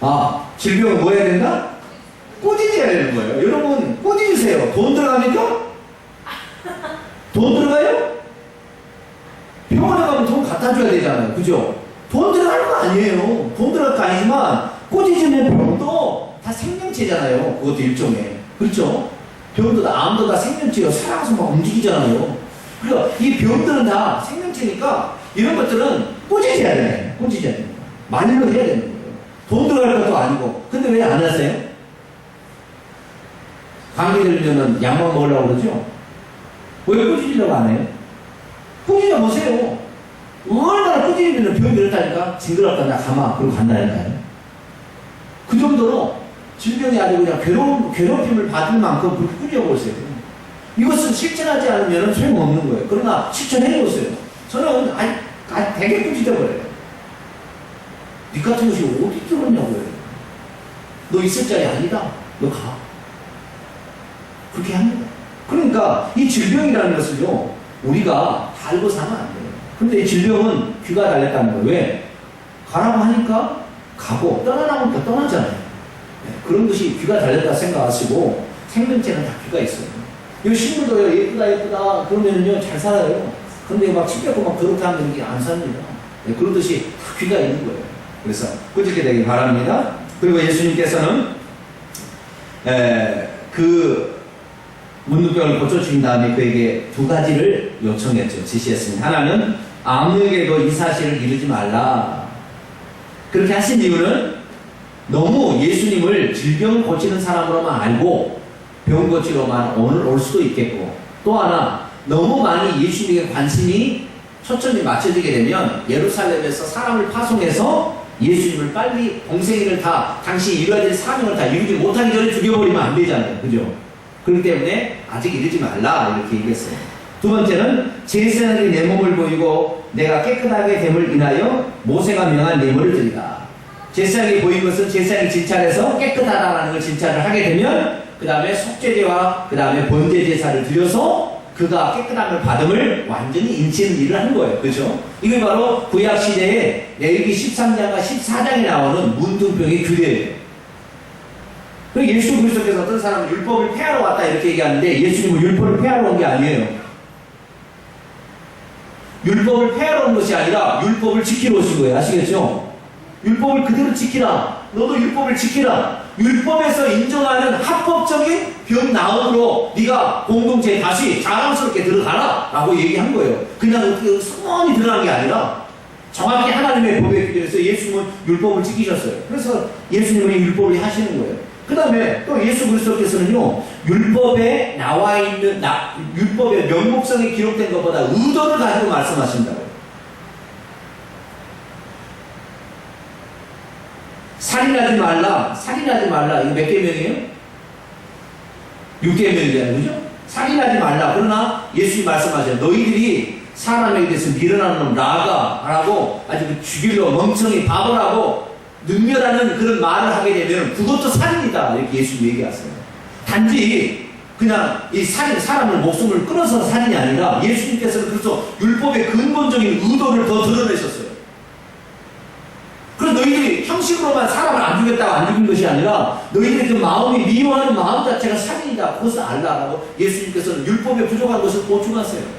아, 질병은 뭐 해야 된다? 꾸짖어야 되는 거예요. 여러분, 꾸짖으세요. 돈 들어갑니까? 돈 들어가요? 병원에 가면 돈 갖다 줘야 되잖아요. 그죠? 돈 들어가는 거 아니에요. 돈 들어갈 거 아니지만, 꾸짖으면 병도 다 생명체잖아요. 그것도 일종의. 그렇죠? 병도 다, 암도 다 생명체예요. 살아가서 막 움직이잖아요. 그러니까 이 병들은 다 생명체니까, 이런 것들은 꾸짖어야 돼요. 꾸짖어야 됩니다. 말로 해야 되는 거예요. 돈 들어갈 것도 아니고. 근데 왜 안 하세요? 감기 들면은 약만 먹으려고 그러죠? 왜 꾸짖으려고 안 해요? 꾸짖어 보세요. 얼마나 꾸짖으면 병이 이렇다니까? 징그럽다, 나 가마. 그러고 간다니까요. 그 정도로 질병이 아주 그냥 괴로움, 괴롭힘을 받을 만큼 그렇게 꾸짖어 보세요. 이것은 실천하지 않으면 소용없는 거예요. 그러나 실천해 보세요. 저는 아, 아, 되게 꾸짖어 버려요. 니 같은 것이 어디 들었냐고요. 너 있을 자리 아니다. 너 가. 그렇게 합니다. 그러니까 이 질병이라는 것을요, 우리가 달고 사면 안 돼요. 근데 이 질병은 귀가 달렸다는 거예요. 왜? 가라고 하니까 가고, 떠나라고 하니까 떠나잖아요. 네, 그런 것이 귀가 달렸다 생각하시고, 생명체는 다 귀가 있어요. 이 식물도요, 예쁘다, 예쁘다, 그러면요, 잘 살아요. 근데 막 침뱉고 막 그렇게 하면 이게 안 삽니다. 네, 그러듯이 다 귀가 있는 거예요. 그래서 꾸짖게 되기 바랍니다. 그리고 예수님께서는, 에, 그, 문둥병을 고쳐주신 다음에 그에게 두 가지를 요청했죠. 지시했습니다. 하나는 아무에게도 이 사실을 이르지 말라. 그렇게 하신 이유는 너무 예수님을 질병을 고치는 사람으로만 알고 병 고치러만 오늘 올 수도 있겠고 또 하나 너무 많이 예수님에게 관심이 초점이 맞춰지게 되면 예루살렘에서 사람을 파송해서 예수님을 빨리 동생이를 다 당시 이루어야 될 사명을 다 이루지 못하기 전에 죽여버리면 안 되잖아요. 그죠? 그렇기 때문에 아직 이르지 말라 이렇게 얘기했어요. 두 번째는 제사장이 내 몸을 보이고 내가 깨끗하게 됨을 인하여 모세가 명한 예물을 드리라. 제사장이 보인 것은 제사장이 진찰해서 깨끗하다라는 걸 진찰을 하게 되면 그 다음에 속죄제와 그 다음에 번제 제사를 드려서 그가 깨끗함을 받음을 완전히 인치는 일을 하는 거예요. 그죠? 이게 바로 구약 시대에 레위기 13장과 14장에 나오는 문둥병의 규례예요. 그 예수 그리스도께서 어떤 사람은 율법을 폐하러 왔다 이렇게 얘기하는데 예수님은 율법을 폐하러 온 게 아니에요. 율법을 폐하러 온 것이 아니라 율법을 지키러 오신 거예요. 아시겠죠? 율법을 그대로 지키라. 너도 율법을 지키라. 율법에서 인정하는 합법적인 병 나음으로 네가 공동체에 다시 자랑스럽게 들어가라. 라고 얘기한 거예요. 그냥 성원이 드러난 게 아니라 정확히 하나님의 법에 기대해서 예수님은 율법을 지키셨어요. 그래서 예수님은 이 율법을 하시는 거예요. 그 다음에 또 예수 그리스도께서는요, 율법에 나와 있는, 나, 율법의 명목성이 기록된 것보다 의도를 가지고 말씀하신다고 살인하지 말라, 살인하지 말라. 이거 몇 개명이에요? 6개명이잖아요. 그죠? 살인하지 말라. 그러나 예수님 말씀하세요. 너희들이 사람에게 대해서 밀어나는 놈 라가라고 아주 그 죽일러 멍청이 바보라고 능멸하는 그런 말을 하게 되면 그것도 살인이다. 이렇게 예수님 얘기하세요. 단지 그냥 이 살인, 사람을 목숨을 끊어서 살인이 아니라 예수님께서는 그래서 율법의 근본적인 의도를 더 드러내셨어요. 형식으로만 사람을 안 죽였다고 안 죽인 것이 아니라 너희들의 그 마음이 미워하는 마음 자체가 살인이다. 그것을 알라라고 예수님께서는 율법에 부족한 것을 보충하세요.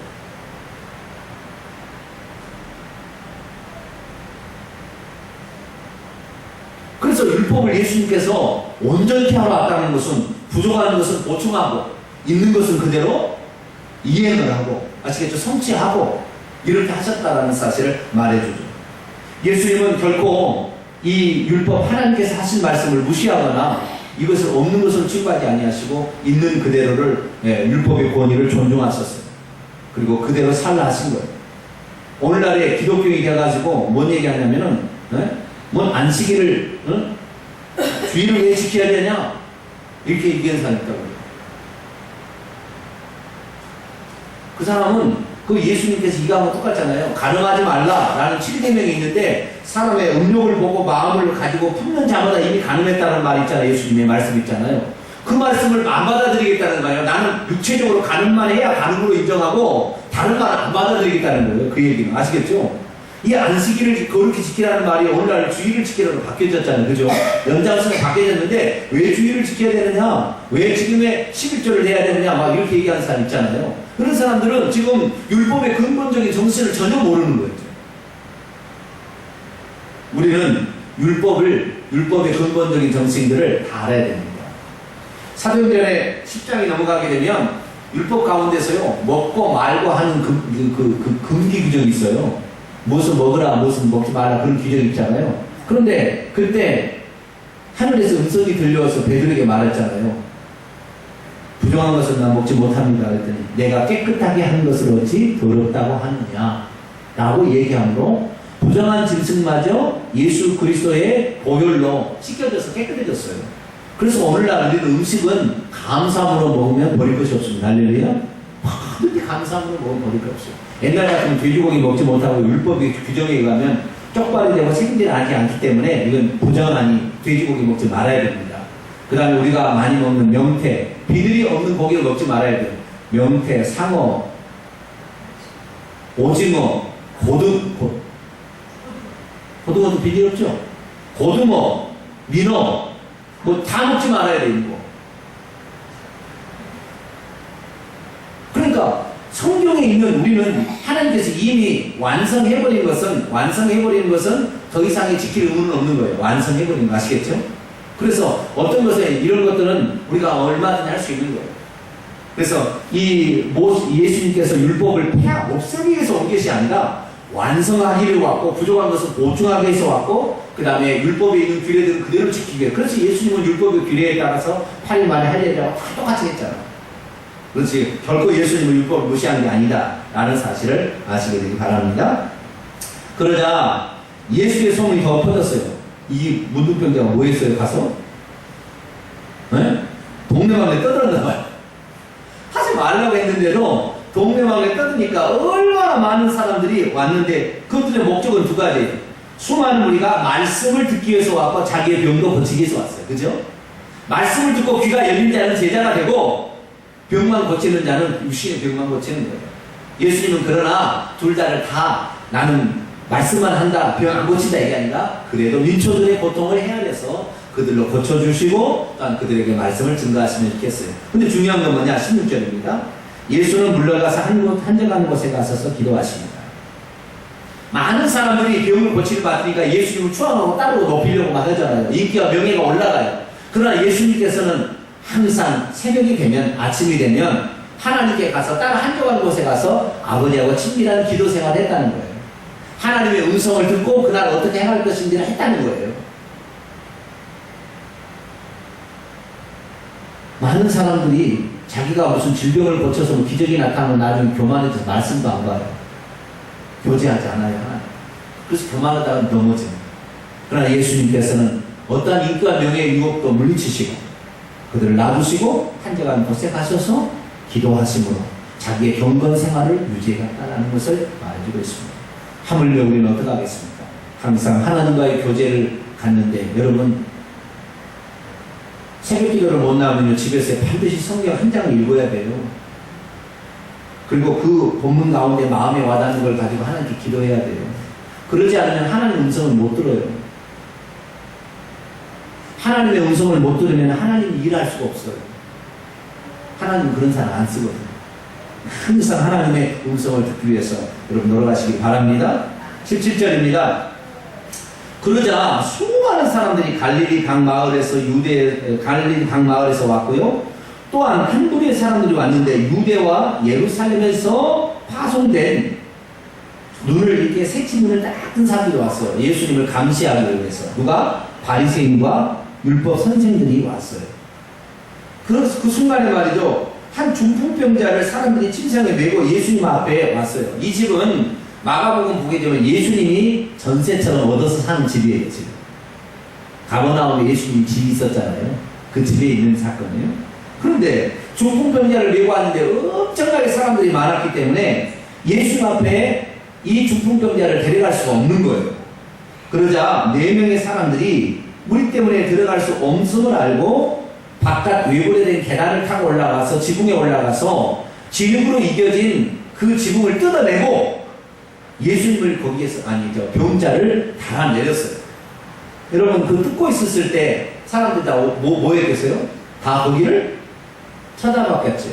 그래서 율법을 예수님께서 온전히 하러 왔다는 것은 부족한 것은 보충하고 있는 것은 그대로 이행을 하고 아시겠죠? 성취하고 이렇게 하셨다라는 사실을 말해주죠. 예수님은 결코 이 율법 하나님께서 하신 말씀을 무시하거나 이것을 없는 것으로 취급하지 아니하시고 있는 그대로를 예, 율법의 권위를 존중하셨어요. 그리고 그대로 살라 하신 거예요. 오늘날에 기독교인이 돼가지고 뭔 얘기하냐면은 예? 뭔 안식일을 어? 주의를 왜 지켜야 되냐 이렇게 얘기하는 사람이 있다고. 그 사람은 그 예수님께서 이거하고 똑같잖아요. 가능하지 말라라는 7계명이 있는데 사람의 음욕을 보고 마음을 가지고 품는 자마다 이미 가늠했다는 말 있잖아요. 예수님의 말씀 있잖아요. 그 말씀을 안 받아들이겠다는 거예요. 나는 육체적으로 가늠만 해야 가늠으로 인정하고 다른 말은 안 받아들이겠다는 거예요. 그 얘기는 아시겠죠? 이 안식일을 거룩히 지키라는 말이 오늘날 주의를 지키라로 바뀌어졌잖아요. 그죠? 연장선이 바뀌어졌는데 왜 주의를 지켜야 되느냐? 왜 지금의 11조를 해야 되느냐? 막 이렇게 얘기하는 사람 있잖아요. 그런 사람들은 지금 율법의 근본적인 정신을 전혀 모르는 거예요. 우리는 율법을, 율법의 근본적인 정신들을 다 알아야 됩니다. 사도행전의 10장이 넘어가게 되면 율법 가운데서요, 먹고 말고 하는 금, 그, 그, 그 금기 규정이 있어요. 무엇을 먹으라, 무엇을 먹지 말라 그런 규정이 있잖아요. 그런데 그때 하늘에서 음성이 들려와서 베드로에게 말했잖아요. 부정한 것은 나 먹지 못합니다. 그랬더니 내가 깨끗하게 한 것을 어찌 더럽다고 하느냐 라고 얘기함으로 부정한 짐승마저 예수 그리스도의 보혈로 씻겨져서 깨끗해졌어요. 그래서 오늘날 우리는 음식은 감사함으로 먹으면 버릴 것이 없습니다. 할렐루야. 뭐든지 감사함으로 먹으면 버릴 것 없어요. 옛날 같으면 돼지고기 먹지 못하고 율법의 규정에 의하면 쪽발이 되고 책임질 않지 않기 때문에 이건 부정하니 돼지고기 먹지 말아야 됩니다. 그 다음에 우리가 많이 먹는 명태, 비늘이 없는 고기를 먹지 말아야 돼요. 명태, 상어, 오징어, 고등, 고, 고등어도 비늘 없죠? 고등어, 민어, 뭐 다 먹지 말아야 되는 거. 그러니까 성경에 있는 우리는 하나님께서 이미 완성해버린 것은 완성해버린 것은 더 이상의 지킬 의무는 없는 거예요. 완성해버린 거 아시겠죠? 그래서 어떤 것에 이런 것들은 우리가 얼마든지 할 수 있는 거예요. 그래서 이 모- 예수님께서 율법을 폐하 없애기 위해서 온 것이 아니라 완성하기 위해 왔고 부족한 것을 보충하기 위해서 왔고 그 다음에 율법에 있는 규례들은 그대로 지키기 위해 그래서 예수님은 율법의 규례에 따라서 8일 만에 할 일이라고 다 똑같이 했잖아. 그렇지 결코 예수님은 율법을 무시한 게 아니다 라는 사실을 아시게 되기 바랍니다. 그러자 예수의 소문이 더 퍼졌어요. 이 문둥병자가 뭐 했어요? 가서? 네? 동네방네 떠들었나 봐요. 하지 말라고 했는데도 동네방네 떠드니까 얼마나 많은 사람들이 왔는데 그들의 목적은 두 가지. 수많은 우리가 말씀을 듣기 위해서 왔고 자기의 병도 고치기 위해서 왔어요. 그죠? 말씀을 듣고 귀가 열린 자는 제자가 되고 병만 고치는 자는 육신의 병만 고치는 거예요. 예수님은 그러나 둘 다를 다 나는 말씀만 한다, 병 안 고친다 이게 아니라 그래도 민초들의 고통을 헤아려서 그들로 고쳐주시고 또한 그들에게 말씀을 증가하시면 좋겠어요. 근데 중요한 건 뭐냐? 16절입니다. 예수는 물러가서 한 곳, 한적한 곳에 가서서 기도하십니다. 많은 사람들이 병을 고치를 받으니까 예수님을 추앙하고 따르고 높이려고 막 하잖아요. 인기와 명예가 올라가요. 그러나 예수님께서는 항상 새벽이 되면 아침이 되면 하나님께 가서 따로 한적한 곳에 가서 아버지하고 친밀한 기도 생활을 했다는 거예요. 하나님의 음성을 듣고 그날 어떻게 행할 것인지를 했다는 거예요. 많은 사람들이 자기가 무슨 질병을 고쳐서 뭐 기적이 나타나면 나중에 교만해져서 말씀도 안 봐요. 교제하지 않아요. 그래서 교만하다가 넘어집니다. 그러나 예수님께서는 어떠한 인과 명예의 유혹도 물리치시고 그들을 놔두시고 한적한 곳에 가셔서 기도하심으로 자기의 경건 생활을 유지해갔다는 것을 말해주고 있습니다. 하물며 우리는 어떻게 하겠습니까? 항상 하나님과의 교제를 갖는데 여러분 새벽 기도를 못 나오면 집에서 반드시 성경 한 장을 읽어야 돼요. 그리고 그 본문 가운데 마음에 와닿는 걸 가지고 하나님께 기도해야 돼요. 그러지 않으면 하나님의 음성을 못 들어요. 하나님의 음성을 못 들으면 하나님이 일할 수가 없어요. 하나님 그런 사람 안 쓰거든요. 항상 하나님의 음성을 듣기 위해서 여러분 노력하시기 바랍니다. 17절입니다. 그러자 수많은 사람들이 갈릴리 각 마을에서 유대 갈릴리 각 마을에서 왔고요. 또한 한 무리의 사람들이 왔는데 유대와 예루살렘에서 파송된 눈을 이렇게 새치 눈을 딱뜬 사람들이 왔어요. 예수님을 감시하기 위해서 누가 바리새인과 율법 선생들이 왔어요. 그래서 그 순간에 말이죠. 한 중풍병자를 사람들이 침상에 메고 예수님 앞에 왔어요. 이 집은 마가복음 보게 되면 예수님이 전세처럼 얻어서 사는 집이에요, 지금. 가버나움에 예수님 집이 있었잖아요. 그 집에 있는 사건이에요. 그런데 중풍병자를 메고 왔는데 엄청나게 사람들이 많았기 때문에 예수님 앞에 이 중풍병자를 데려갈 수가 없는 거예요. 그러자 네 명의 사람들이 우리 때문에 들어갈 수 없음을 알고 바깥 외부에 된 계단을 타고 올라가서 지붕에 올라가서 지붕으로 이겨진 그 지붕을 뜯어내고 예수님을 거기에서 아니 저 병자를 달아 내렸어요. 여러분 그 듣고 있었을 때 사람들이 다뭐 뭐 했겠어요? 다 거기를 쳐다봤겠죠.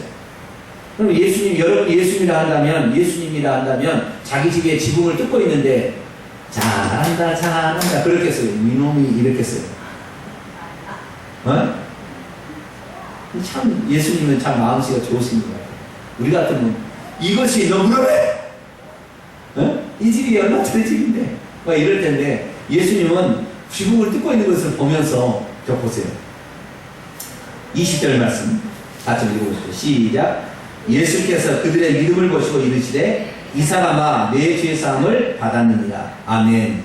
그럼 예수님 여러분 예수님이라 한다면 예수님이라 한다면 자기 집에 지붕을 뜯고 있는데 잘한다 잘한다 그렇겠어요. 이놈이 이렇겠어요. 어? 참 예수님은 참 마음씨가 같아요. 우리 같으면 이것이 너무너해. 어? 이 집이 얼마짜리 집인데? 막 이럴 텐데 예수님은 지붕을 뜯고 있는 것을 보면서 저 보세요. 20절 말씀 같이 읽어보시죠. 시작. 예수께서 그들의 믿음을 보시고 이르시되 이 사람아 내 죄 사함을 받았느니라. 아멘.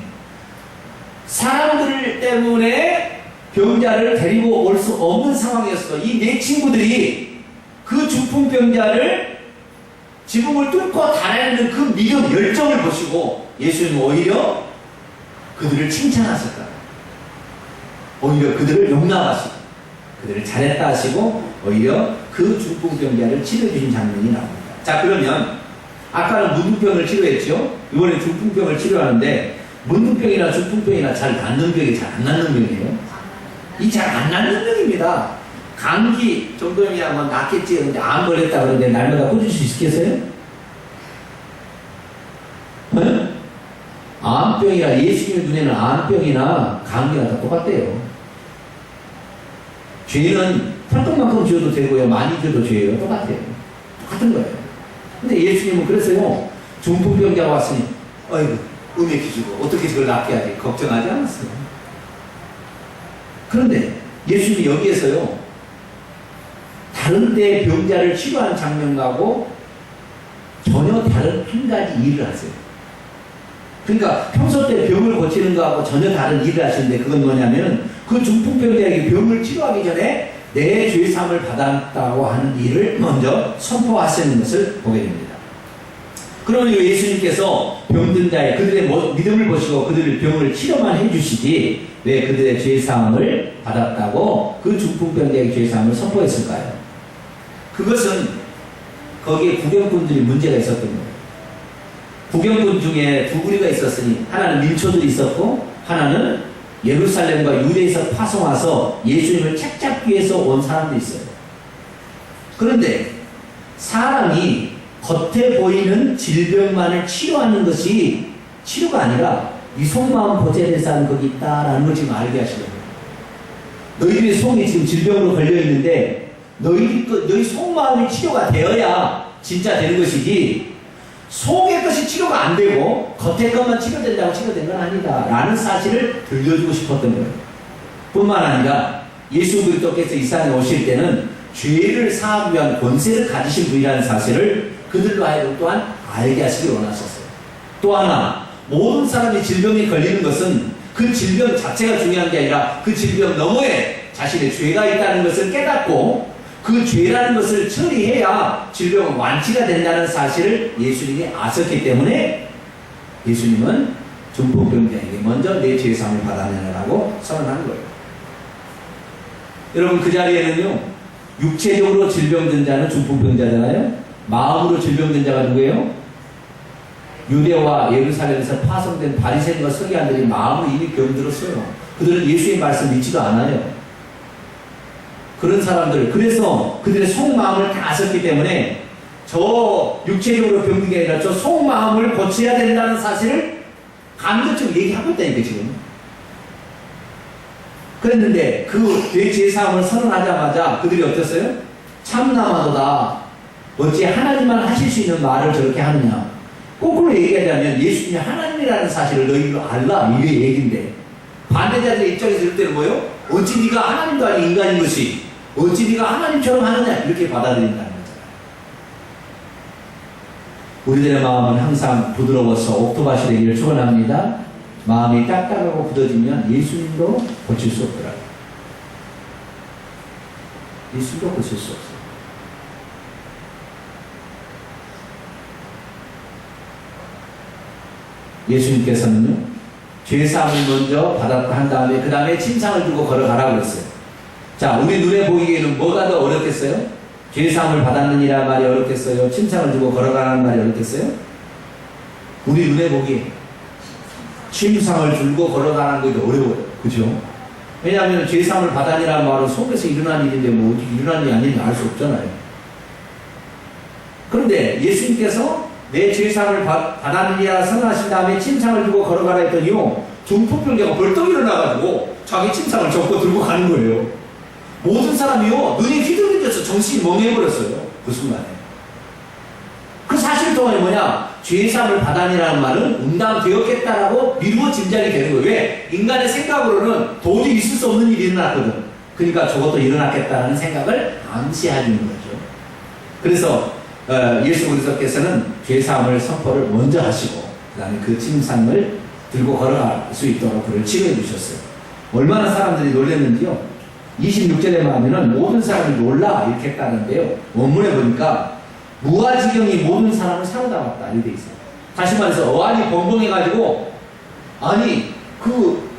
사람들 때문에 병자를 데리고 올 수 없는 상황이었어. 이 네 친구들이 그 중풍병자를 지붕을 뚫고 달아내는 그 믿음, 열정을 보시고 예수님은 오히려 그들을 칭찬하셨다. 오히려 그들을 용납하시고 그들을 잘했다 하시고 오히려 그 중풍병자를 치료해주신 장면이 나옵니다. 자 그러면 아까는 문둥병을 치료했죠. 이번에 중풍병을 치료하는데 문둥병이나 중풍병이나 잘 낫는 병이 잘 안 낫는 병이에요. 이 잘 안 낫는 병입니다. 감기 정도면 뭐 낫겠지 근데 암 걸렸다 그러는데 날마다 꽂을 수 있겠어요? 네? 암병이라 예수님 눈에는 암병이나 감기나 다 똑같대요. 죄는 펄떡만큼 지어도 되고요. 많이 지어도 죄예요. 똑같아요. 똑같은 거예요. 근데 예수님은 그래서요. 중풍병자가 왔으니 어이구 음에 기주고 어떻게 그걸 낫게 하지 걱정하지 않았어요. 그런데 예수님이 여기에서요. 다른 데 병자를 치료하는 장면하고 전혀 다른 한 가지 일을 하세요. 그러니까 평소 때 병을 고치는 거하고 전혀 다른 일을 하시는데 그건 뭐냐면 그 중풍병자에게 병을 치료하기 전에 내 죄삼을 받았다고 하는 일을 먼저 선포하시는 것을 보게 됩니다. 그러면 예수님께서 병든 자의 그들의 뭐- 믿음을 보시고 그들의 병을 치료만 해주시지 왜 그들의 죄사함을 받았다고 그 중풍병자의 죄사함을 선포했을까요? 그것은 거기에 구경꾼들이 문제가 있었던 거예요. 구경꾼 중에 두 부류가 있었으니 하나는 민초들이 있었고 하나는 예루살렘과 유대에서 파송 와서 예수님을 책잡기 위해서 온 사람도 있어요. 그런데 사람이 겉에 보이는 질병만을 치료하는 것이 치료가 아니라 이 속마음 보제될 사람 거기 있다라는 걸 지금 알게 하시려고 너희들의 속이 지금 질병으로 걸려 있는데 너희 너희 속마음이 치료가 되어야 진짜 되는 것이지 속의 것이 치료가 안 되고 겉의 것만 치료된다고 치료된 건 아니다. 라는 사실을 들려주고 싶었던 거예요. 뿐만 아니라 예수 그리스도께서 이 세상에 오실 때는 죄를 사하기 위한 권세를 가지신 분이라는 사실을 그들로 하여금 또한 알게 하시기 원하셨어요. 또 하나, 모든 사람이 질병에 걸리는 것은 그 질병 자체가 중요한 게 아니라 그 질병 너머에 자신의 죄가 있다는 것을 깨닫고 그 죄라는 것을 처리해야 질병은 완치가 된다는 사실을 예수님이 아셨기 때문에 예수님은 중풍병자에게 먼저 내 죄사함을 받아내라고 선언하는 거예요. 여러분 그 자리에는요 육체적으로 질병든 자는 중풍병 자잖아요. 마음으로 질병든 자가 누구예요? 유대와 예루살렘에서 파송된 바리새인과 서기관들이 마음으로 이미 병들었어요. 그들은 예수의 말씀 믿지도 않아요. 그런 사람들 그래서 그들의 속마음을 다 아셨기 때문에 저 육체적으로 병든 게 아니라 저 속마음을 고쳐야 된다는 사실을 간접적으로 얘기하고 있다니까 지금 그랬는데 그내 죄사함을 선언하자마자 그들이 어땠어요? 참나마도다 어찌 하나님만 하실 수 있는 말을 저렇게 하느냐 거꾸로 얘기하자면 예수님이 하나님이라는 사실을 너희로 알라 이게 얘기인데 반대자들의 입장에서 이럴 때는 뭐요? 어찌 네가 하나님도 아닌 인간인 것이 어찌 네가 하나님처럼 하느냐 이렇게 받아들인다는 거잖아요. 우리들의 마음은 항상 부드러워서 옥토밭이 되기를 축원합니다. 마음이 딱딱하고 굳어지면 예수님도 고칠 수 없더라고요. 예수님도 고칠 수 없어요. 예수님께서는요, 죄사함을 먼저 받았다 한 다음에, 그 다음에 침상을 두고 걸어가라고 그랬어요. 자, 우리 눈에 보이기에는 뭐가 더 어렵겠어요? 죄사함을 받았느니라 말이 어렵겠어요? 침상을 두고 걸어가라는 말이 어렵겠어요? 우리 눈에 보기 침상을 들고 걸어가는 것도 어려워요. 그죠? 왜냐하면 죄사함을 받아니라는 말은 속에서 일어난 일인데 뭐 어떻게 일어난 일이 아닌지 알 수 없잖아요. 그런데 예수님께서 내 죄사함을 받- 받았느냐 선언하신 다음에 침상을 들고 걸어가라 했더니요. 중풍병자가 벌떡 일어나가지고 자기 침상을 접고 들고 가는 거예요. 모든 사람이요. 눈이 휘둘려져서 정신이 멍해버렸어요. 그 순간에. 그 사실 동안이 뭐냐? 죄사함을 받아니라는 말은 응당되었겠다라고 미루어 짐작이 되는 거예요. 왜? 인간의 생각으로는 도저히 있을 수 없는 일이 일어났거든. 그러니까 저것도 일어났겠다는 생각을 암시하는 거죠. 그래서 어, 예수 그리스도께서는 죄 사함을 선포를 먼저 하시고 그다음에 그 침상을 들고 걸어갈 수 있도록 그를 치료해 주셨어요. 얼마나 사람들이 놀랐는지요. 26절에 보면은 모든 사람이 놀라 이렇게 했다는데요. 원문에 보니까 무아지경이 모든 사람을 사로잡았다 이렇게 돼 있어요. 다시 말해서 어안이 벙벙해가지고 아니 그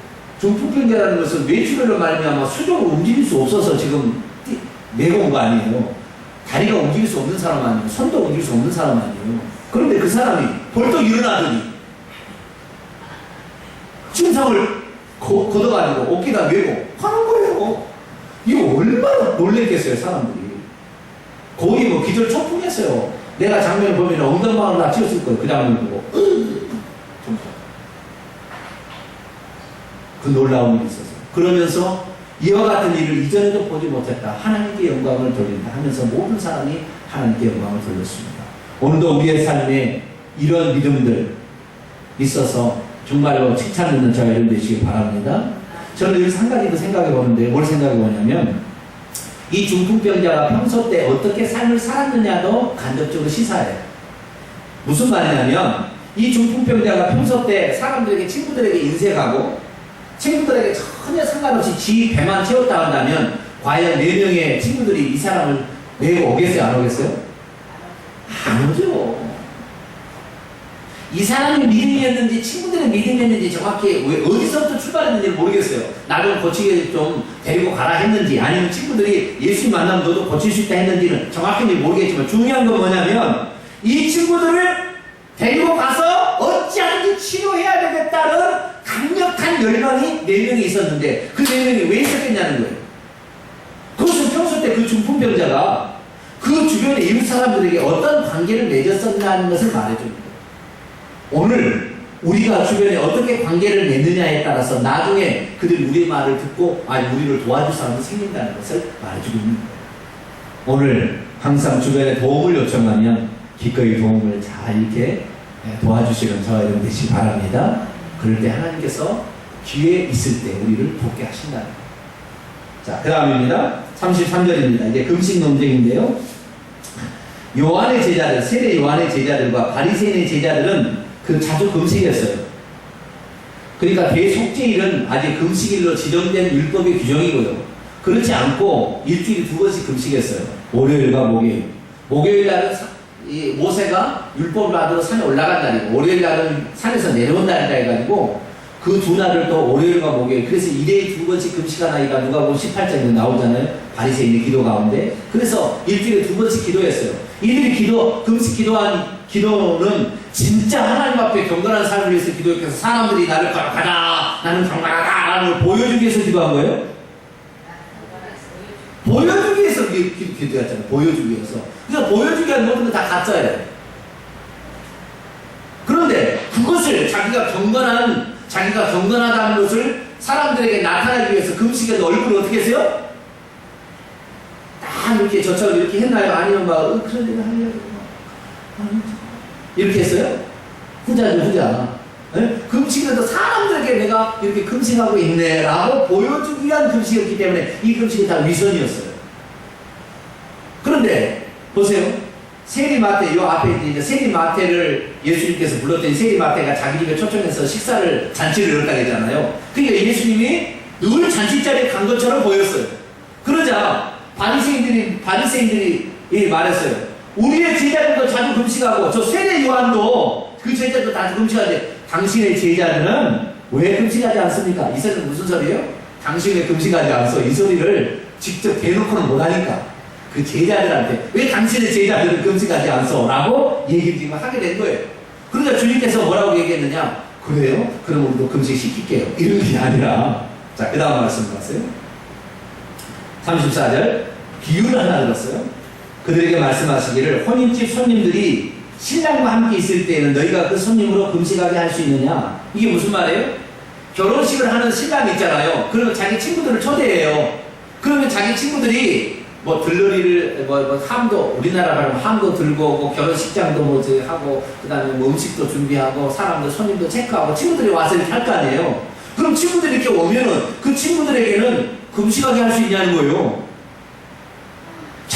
중풍병자라는 것은 뇌출혈로 말미암아 수적으로 움직일 수 없어서 지금 띠- 내고 온거 아니에요. 다리가 움직일 수 없는 사람 아니에요. 손도 움직일 수 없는 사람 아니에요. 그런데 그 사람이 벌떡 일어나더니 침상을 거, 걷어가지고 어깨다 메고 하는 거예요. 이거 얼마나 놀랬겠어요, 사람들이. 거기 뭐 기절 초풍했어요. 내가 장면을 보면 엉덩방을 다 치웠을 거예요. 그 장면 보고. 그 놀라운 일이 있었어요. 그러면서 이와 같은 일을 이전에도 보지 못했다. 하나님께 영광을 돌린다 하면서 모든 사람이 하나님께 영광을 돌렸습니다. 오늘도 우리의 삶에 이런 믿음들 있어서 정말로 칭찬 듣는 여러분 되시기 바랍니다. 저는 여기서 한 가지 더 생각해 보는데 뭘 생각해 보냐면 이 중풍병자가 평소 때 어떻게 삶을 살았느냐도 간접적으로 시사해요. 무슨 말이냐면 이 중풍병자가 평소 때 사람들에게 친구들에게 인색하고 친구들에게 전혀 상관없이 지 배만 채웠다 한다면 과연 네 명의 친구들이 이 사람을 내고 오겠어요 안 오겠어요? 안 오죠. 이 사람이 믿음이었는지 친구들의 믿음이었는지 정확히 왜 어디서부터 출발했는지 모르겠어요. 나를 고치게 좀 데리고 가라 했는지 아니면 친구들이 예수 만나면 너도 고칠 수 있다 했는지는 정확히는 모르겠지만 중요한 건 뭐냐면 이 친구들을 데리고 가서 어찌하든지 치료해야 되겠다는 강력한 열망이 네 명이 있었는데 그 네 명이 왜 있었겠냐는 거예요. 그것은 평소 때 그 중풍병자가 그 주변의 이웃 사람들에게 어떤 관계를 맺었었냐는 것을 말해줍니다. 오늘 우리가 주변에 어떻게 관계를 맺느냐에 따라서 나중에 그들이 우리의 말을 듣고 아니 우리를 도와줄 사람도 생긴다는 것을 말해주고 있는 거예요. 오늘 항상 주변에 도움을 요청하면 기꺼이 도움을 잘 이렇게 도와주시는 저와 여러분 되시기 바랍니다. 그럴 때 하나님께서 기회 있을 때 우리를 돕게 하신다는. 자, 그 다음입니다. 33절입니다. 이제 금식 논쟁인데요. 요한의 제자들, 세례 요한의 제자들과 바리새인의 제자들은 그 자주 금식했어요. 그러니까 대속죄일은 아직 금식일로 지정된 율법의 규정이고요. 그렇지 않고 일주일에 두 번씩 금식했어요. 월요일과 목요일. 목요일 날은 사- 이 모세가 율법을 받으러 산에 올라간 날이고 월요일 날은 산에서 내려온 날이다 해가지고 그 두 날을 또 월요일과 목요일 그래서 일회에 두 번씩 금식하나이가 누가 보면 18장에 나오잖아요 바리새인의 기도 가운데 그래서 일주일에 두 번씩 기도했어요 이들이 기도 금식 기도한 기도는 진짜 하나님 앞에 경건한 삶을 위해서 기도했서 사람들이 나를 거룩하다 나는 경건하다 라는 걸 보여주기 위해서 기도한 거예요? 보여주기 위해서 기도했잖아요. 보여주기 위해서. 그래서 보여주기 위한 모든 건다 가짜예요. 그런데 그것을 자기가 경건한 자기가 경건하다는 것을 사람들에게 나타내기 위해서 금식에서 얼굴을 어떻게 했어요? 딱 이렇게 저처럼 이렇게 했나요? 아니면 막 어, 그런 일을 하려고 막, 아니, 이렇게 했어요? 후자죠 후자 예? 금식에서 사람들에게 내가 이렇게 금식하고 있네라고 보여주기 위한 금식이었기 때문에 이 금식이 다 위선이었어요 그런데 보세요 세리마테 요 앞에 이제 세리마테를 예수님께서 불렀더니 세리마테가 자기 집에 초청해서 식사를 잔치를 열었다 했잖아요. 그러니까 예수님이 늘 잔치 자리에 간 것처럼 보였어요. 그러자 바리새인들이 바리새인들이 이 말했어요. 우리의 제자들도 자주 금식하고 저 세례 요한도 그 제자도 다 금식하는데 당신의 제자들은 왜 금식하지 않습니까? 이 소리는 무슨 소리예요? 당신의 금식하지 않소 이 소리를 직접 대놓고는 못하니까 그 제자들한테 왜 당신의 제자들은 금식하지 않소? 라고 얘기를 지금 하게 된 거예요. 그러니까 주님께서 뭐라고 얘기했느냐? 그래요? 그럼 우리도 금식 시킬게요. 이런 게 아니라. 자, 그 다음 말씀 봤어요. 34절. 비유를 하나 들었어요. 그들에게 말씀하시기를 혼인집 손님들이 신랑과 함께 있을 때에는 너희가 그 손님으로 금식하게 할 수 있느냐? 이게 무슨 말이에요? 결혼식을 하는 신랑이 있잖아요. 그러면 자기 친구들을 초대해요. 그러면 자기 친구들이 뭐 들러리를 뭐, 뭐 함도 우리나라 말하면 함도 들고 오고 결혼식장도 뭐 하고 그다음에 뭐 음식도 준비하고 사람들 손님도 체크하고 친구들이 와서 이렇게 할 거 아니에요. 그럼 친구들이 이렇게 오면은 그 친구들에게는 금식하게 할 수 있냐는 거예요.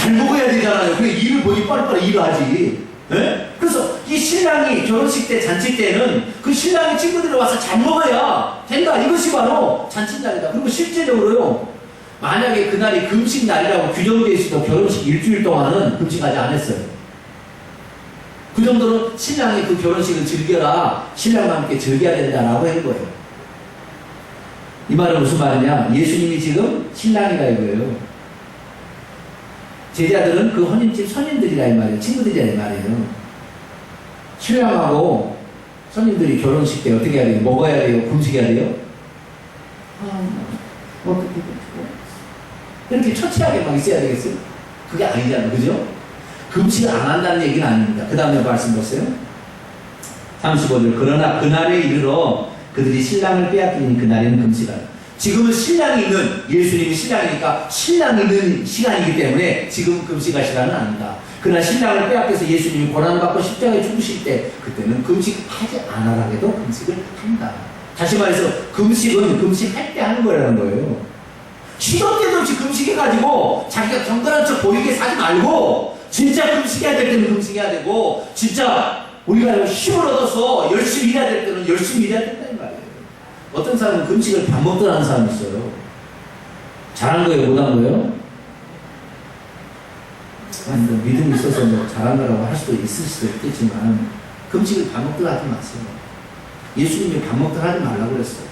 잘 먹어야 되잖아요. 그래 일을 보니 빨리빨리 일을 하지. 예? 그래서 이 신랑이 결혼식 때 잔치 때는 그 신랑의 친구들이 와서 잘 먹어야 된다. 이것이 바로 잔치날이다. 그리고 실제적으로요. 만약에 그날이 금식 날이라고 규정되어 있어도 결혼식 일주일 동안은 금식하지 않았어요. 그 정도로 신랑이 그 결혼식을 즐겨라. 신랑과 함께 즐겨야 된다라고 한 거예요. 이 말은 무슨 말이냐? 예수님이 지금 신랑이라 이거예요. 제자들은 그 혼인집 손님들이라 이 말이에요. 친구들이라 이 말이에요. 신랑하고 손님들이 결혼식 때 어떻게 해야 돼요? 먹어야 돼요? 금식해야 돼요? 아, 어떻게, 어떻게. 이렇게 처치하게 막 있어야 되겠어요? 그게 아니잖아요. 그죠? 금식을 안 한다는 얘기는 아닙니다. 그 다음에 말씀 보세요. 35절. 그러나 그날에 이르러 그들이 신랑을 빼앗기니 그날에는 금식하라. 지금은 신랑이 있는 예수님이 신랑이니까 신랑이 있는 시간이기 때문에 지금 금식하시라는 아닙니다. 그러나 신랑을 빼앗겨서 예수님이 고난받고 십자가에 죽으실 때 그때는 금식하지 않아라 해도 금식을 한다. 다시 말해서 금식은 금식할 때 하는 거라는 거예요. 시도 때도 없이 금식해가지고 자기가 경건한 척 보이게 사지 말고 진짜 금식해야 될 때는 금식해야 되고 진짜 우리가 힘을 얻어서 열심히 일해야 될 때는 열심히 일해야 말이에요. 어떤 사람은 금식을 밥 먹던 하는 사람이 있어요. 잘한 거예요, 못한 거예요? 아니, 뭐 믿음이 있어서 뭐 잘한 거라고 할 수도 있을 수도 있겠지만 금식을 밥 먹던 하지 마세요. 예수님이 밥 먹던 하지 말라고 그랬어요.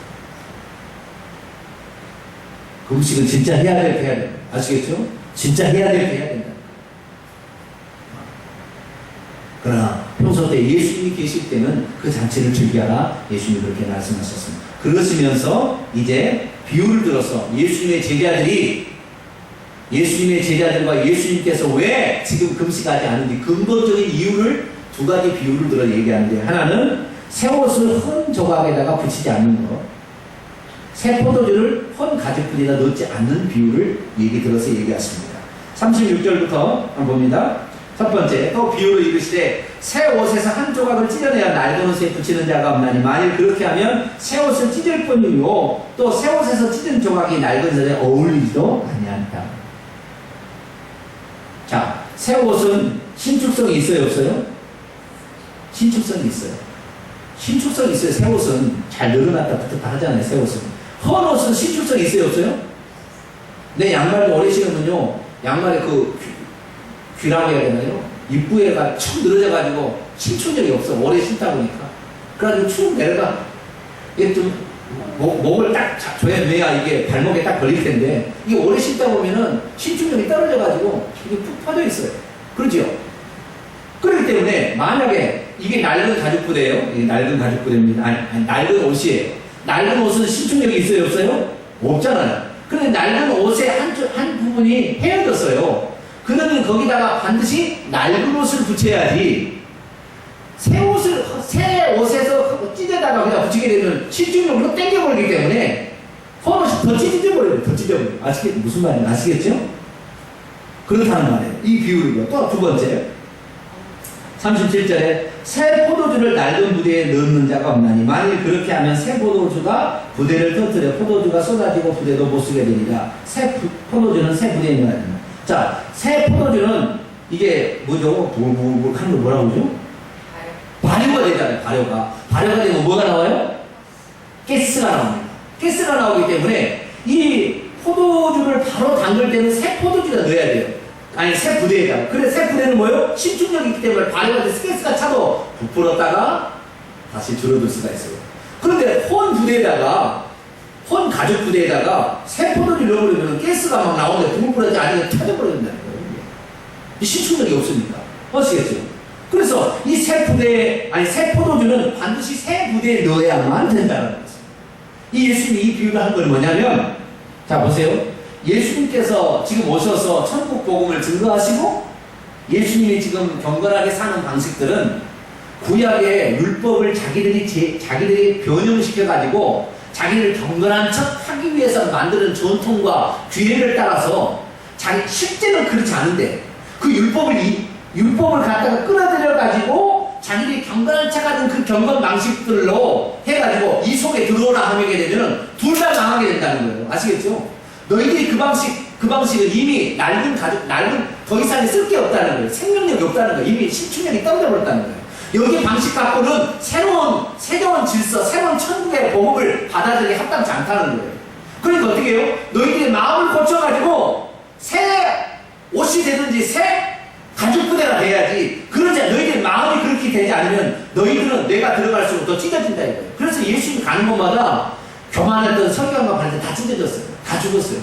금식은 진짜 해야 될 때 해야 돼요. 아시겠죠? 진짜 해야 될 때 해야 된다. 그러나 때 예수님이 계실 때는 그 잔치를 즐겨라 예수님이 그렇게 말씀하셨습니다. 그러시면서 이제 비유를 들어서 예수님의 제자들이 예수님의 제자들과 예수님께서 왜 지금 금식하지 않은지 근본적인 이유를 두 가지 비유를 들어 얘기하는데 하나는 새 옷을 헌 조각에다가 붙이지 않는 것 새 포도주를 헌 가죽불에다 넣지 않는 비유를 얘기 들어서 얘기했습니다. 36절부터 한번 봅니다. 첫 번째, 또 비유를 이르시되 새 옷에서 한 조각을 찢어내야 낡은 옷에 붙이는 자가 없나니 만일 그렇게 하면 새 옷을 찢을 뿐이요 또 새 옷에서 찢은 조각이 낡은 옷에 어울리지도 아니한다. 자, 새 옷은 신축성이 있어요, 없어요? 신축성이 있어요. 신축성이 있어요. 새 옷은 잘 늘어났다 붙었다 하잖아요. 새 옷은. 헌 옷은 신축성이 있어요, 없어요? 내 양말도 신으면요, 양말에 그 귀- 귀라고 해야 되나요? 입구에가 축 늘어져가지고 신축력이 없어. 오래 신다 보니까. 그래가지고 축 내려가. 이게 좀 목, 목을 딱 돼야 이게 발목에 딱 걸릴 텐데 이게 오래 신다 보면은 신축력이 떨어져가지고 이게 푹 퍼져 있어요. 그렇죠? 그렇기 때문에 만약에 이게 낡은 가죽 부대예요. 이게 낡은 가죽 부대입니다. 아니, 낡은 옷이에요. 낡은 옷은 신축력이 있어요, 없어요? 없잖아요. 그런데 낡은 옷의 한, 쪽- 한 부분이 헤어졌어요. 그러면 거기다가 반드시 낡은 옷을 붙여야지. 새 옷을 새 옷에서 찢어다가 그냥 붙이게 되면 신축력으로 땡겨버리기 때문에 헌 옷이 더 찢어버려요. 더 찢어버려요. 아시겠 무슨 말인지 아시겠죠? 그렇다는 말이에요. 이 비유를요. 또 두 번째. 37절에 새 포도주를 낡은 부대에 넣는 자가 없나니 만일 그렇게 하면 새 포도주가 부대를 터뜨려 포도주가 쏟아지고 부대도 못 쓰게 되리라 새 부- 포도주는 새 부대에 넣어야 된다 자 새 포도주는 이게 뭐죠? 불불불 하는 거 뭐라고 그러죠? 발효가 되잖아요 발효가 발효가 되면 뭐가 나와요? 가스가 나옵니다 가스가 나오기 때문에 이 포도주를 바로 담글 때는 새 포도주가 넣어야 돼요 아니 새 부대에다가 그래 새 부대는 뭐예요? 신축력이 있기 때문에 발효가 돼서 가스가 차도 부풀었다가 다시 줄어들 수가 있어요 그런데 혼 부대에다가 혼 가죽 부대에다가 새 포도를 넣어버리면 가스가 막 나오는데 부풀어지 아니면 터져버린다는 거예요. 이 신축력이 없으니까 아시겠죠? 그래서 이 새 부대에, 아니, 새 포도주는 반드시 새 부대에 넣어야만 된다는 거죠. 이 예수님이 이 비유를 한 건 뭐냐면, 자, 보세요. 예수님께서 지금 오셔서 천국 복음을 증거하시고, 예수님이 지금 경건하게 사는 방식들은 구약의 율법을 자기들이 제, 자기들이 변형시켜 가지고 자기를 경건한 척 하기 위해서 만드는 전통과 규례를 따라서 자기 실제는 그렇지 않은데 그 율법을 이, 율법을 갖다가 끌어들여 가지고 자기들이 경건한 척하는 그 경건 방식들로 해가지고 이 속에 들어오라 하게 되면은 둘 다 망하게 된다는 거예요. 아시겠죠? 너희들이 그 방식 그 방식은 이미 낡은 가족 낡은 더 이상의 쓸 게 없다는 거예요. 생명력이 없다는 거예요. 이미 신축력이 떨어져 버렸다는 거예요. 여기 방식 갖고는 새로운 새로운 질서, 새로운 천국의 복음을 받아들이기 합당치 않다는 거예요. 그러니까 어떻게 해요? 너희들이 마음을 고쳐가지고 새 옷이 되든지 새 가죽 부대가 돼야지. 그러지 않 너희들 마음이 그렇게 되지 않으면 너희들은 내가 들어갈수록 더 찢어진다 이거예요. 그래서 예수님 가는 곳마다 교만했던 서기관과 바리새인 다 찢어졌어요. 다 죽었어요.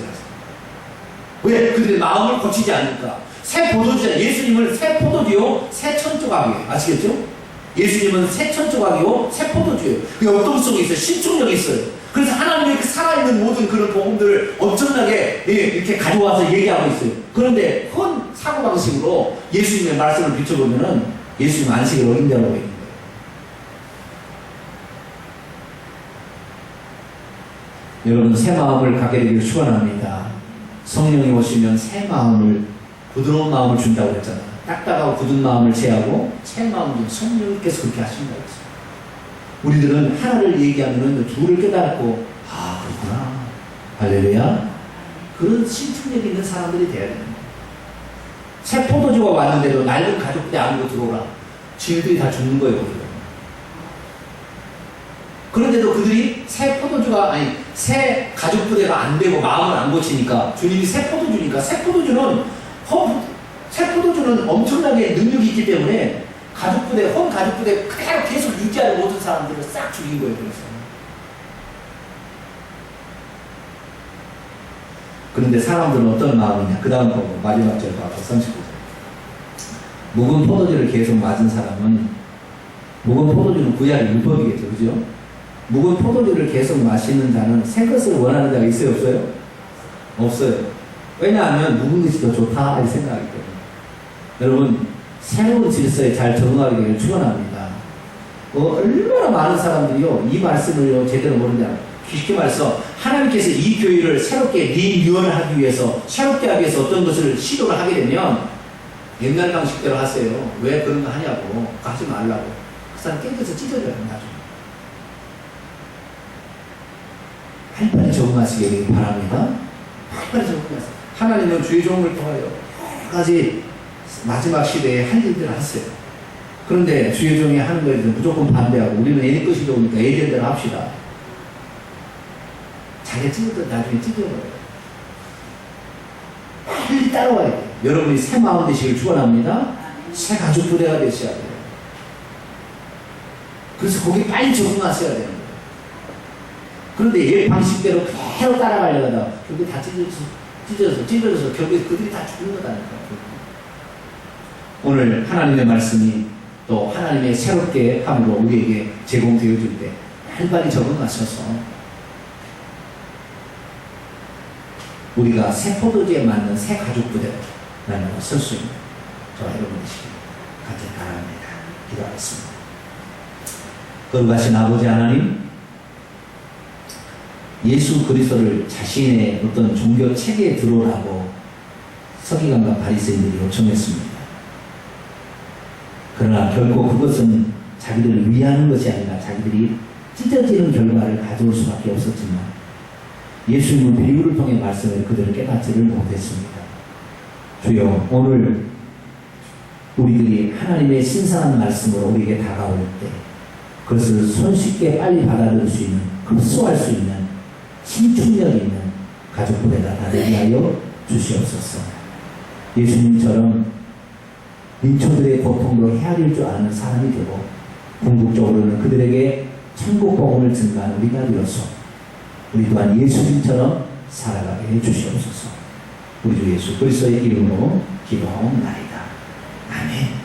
왜? 그들의 마음을 고치지 않으니까. 새 포도주잖아요. 예수님을 새 포도주요, 새 천조각이에요. 아시겠죠? 예수님은 새 천 조각이요, 새 포도주예요. 그 역동성이 있어요. 신축력이 있어요. 그래서 하나님의 그 살아있는 모든 그런 복음들을 엄청나게 예, 이렇게 가져와서 얘기하고 있어요. 그런데 헌 사고방식으로 예수님의 말씀을 비춰보면은 예수님 안식을 어긴다고 있는 거예요. 여러분 새 마음을 갖게 되기를 축원합니다. 성령이 오시면 새 마음을 부드러운 마음을 준다고 그랬잖아요. 딱딱하고 굳은 마음을 제하고 새 마음을 준 성령께서 그렇게 하신다고 했어요. 우리들은 하나를 얘기하면 둘을 깨닫고 아 그렇구나 할렐루야 그런 신축력 있는 사람들이 돼야 됩니다. 새 포도주가 왔는데도 낡은 가족들이 아무고 들어오라 지들이 다 죽는 거예요. 거기서. 그런데도 그들이 새 포도주가 아니 새 가죽 부대가 안 되고 마음을 안 고치니까 주님이 새 포도주니까 새 포도주는 허, 새 포도주는 엄청나게 능력이 있기 때문에 가죽 부대 홈 가죽 부대 그대로 계속 유지하는 모든 사람들을 싹 죽인 거예요. 그래서 그런데 사람들은 어떤 마음이냐 그 다음 거 마지막 절 봐서 39절 묵은 포도주를 계속 맞은 사람은 묵은 포도주는 구약의 율법이겠죠 그죠? 묵은 포도주를 계속 마시는 자는 새 것을 원하는 자가 있어요 없어요? 없어요 왜냐하면 묵은 것이 더 좋다 이 생각이기 때문에 여러분 새로운 질서에 잘 적응하게 되길 축원합니다. 어, 얼마나 많은 사람들이요 이 말씀을요 제대로 모르냐 쉽게 말해서 하나님께서 이 교회를 새롭게 리뉴얼을 하기 위해서 새롭게 하기 위해서 어떤 것을 시도를 하게 되면 옛날 방식대로 하세요. 왜 그런 거 하냐고 하지 말라고 그 사람 깨져서 찢어져요 나중에. 빨리빨리 적응하시기 를 바랍니다. 빨리빨리 적응하세요. 하나님은 주의 종을 통하여 여러 가지 마지막 시대에 할 일들을 하세요. 그런데 주의 종이 하는 거에 대해서 무조건 반대하고 우리는 애니 것이 좋으니까 예전대로 합시다. 자기 찢어도 나중에 찢어버려요. 빨리 따라와야 돼요. 여러분이 새 마음 되시길 축원합니다. 새 가족 부대가 되셔야 돼요. 그래서 거기 빨리 적응하셔야 거예요. 그런데 옛 방식대로 그대로 따라가려고 하다가 결국 다 찢어져서 찢어져서 찢어져서 결국에 그들이 다 죽는 거다니까. 오늘 하나님의 말씀이 또 하나님의 새롭게 함으로 우리에게 제공되어질 때 빨리빨리 적응하셔서 우리가 새 포도주에 맞는 새 가족 부대라는 설수 있는 저와 여러분 되시길 간절히 바랍니다. 기도하겠습니다. 거룩하신 아버지 하나님 예수 그리스도를 자신의 어떤 종교 체계에 들어오라고 서기관과 바리새인들이 요청했습니다. 그러나 결코 그것은 자기들을 위하는 것이 아니라 자기들이 찢어지는 결과를 가져올 수밖에 없었지만 예수님은 비유를 통해 말씀을 그들을 깨닫지를 못했습니다. 주여 오늘 우리들이 하나님의 신선한 말씀으로 우리에게 다가올 때 그것을 손쉽게 빨리 받아들일 수 있는 흡수할 수 있는 신축력 있는 가족부대가 다 되게 하여 주시옵소서. 예수님처럼 민초들의 고통도 헤아릴 줄 아는 사람이 되고 궁극적으로는 그들에게 천국 복음을 증가하는 우리가 되어서 우리 또한 예수님처럼 살아가게 해 주시옵소서. 우리 주 예수 그리스도의 이름으로 기도하옵나이다. 아멘.